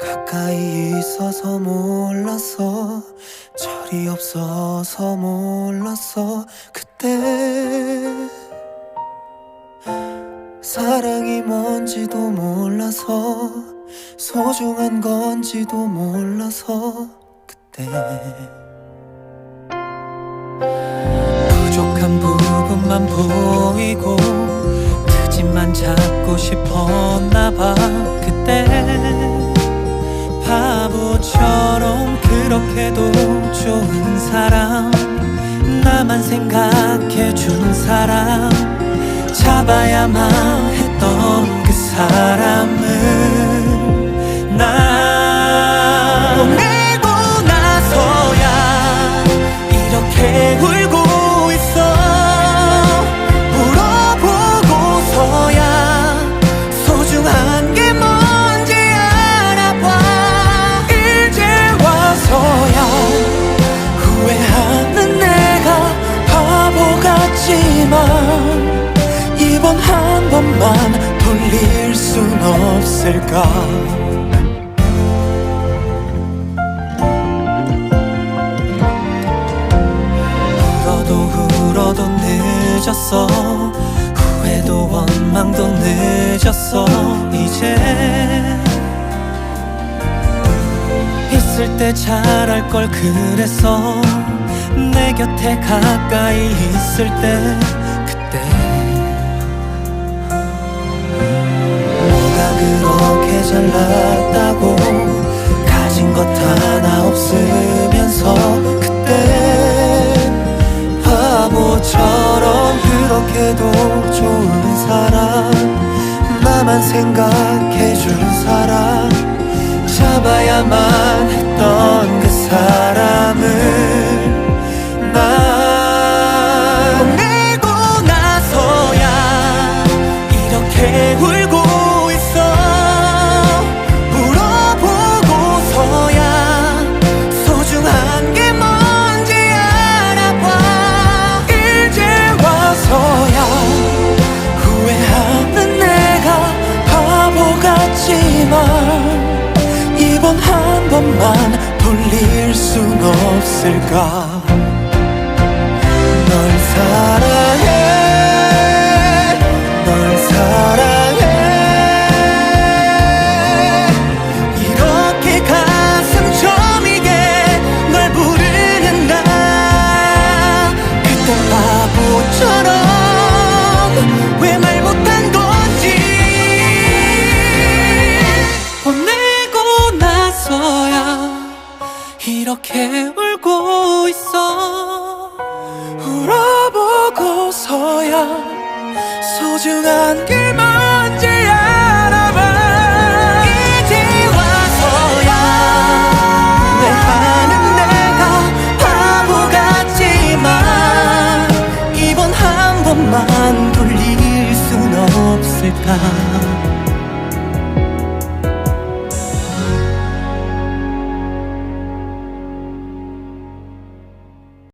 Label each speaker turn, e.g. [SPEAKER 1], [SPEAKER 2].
[SPEAKER 1] 가까이 있어서 몰랐어. 절이 없어서 몰랐어. 그때 사랑이 뭔지도 몰라서 소중한 건지도 몰라서 그때 부족한 부분만 보이고 그 집만 잡고 싶었나 봐 그렇게도 좋은 사람 나만 생각해 준 사람. 잡아야만 한 번만 돌릴 순 없을까? 울어도 울어도 늦었어. 후회도 원망도 늦었어. 이제 있을 때 잘할 걸 그랬어. 내 곁에 가까이 있을 때 그때 잘났다고 가진 것 하나 없으면서 그때 바보처럼 그렇게도 좋은 사람 나만 생각해준 사람 잡아야만 했던 그 사람을 없을까 이렇게 울고 있어. 울어보고서야 소중한 게